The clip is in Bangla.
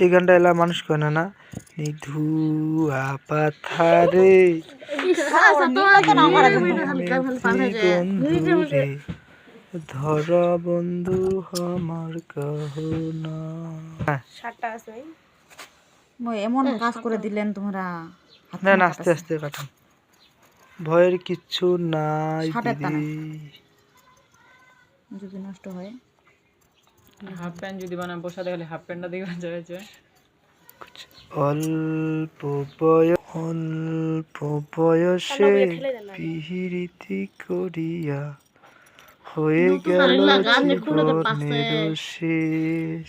এই গানটা এলা মানুষ কয় না না? নিধুয়া পাথারে ধর বন্ধু আমার আছে। মই এমন কাজ করে দিলেন তোমরা না না আস্তে আস্তে কাটান ভয়ের কিচ্ছু নাই দিদি। যদি নষ্ট হয়। হাফ প্যান্ট যদি বানায় বসা দেখলে হাফ প্যান্টটা দেখবে যাচ্ছে অল্প বয় অল্প বয়সে পিহিরিতি করিয়া হয়ে গেল জীবনের শেষ।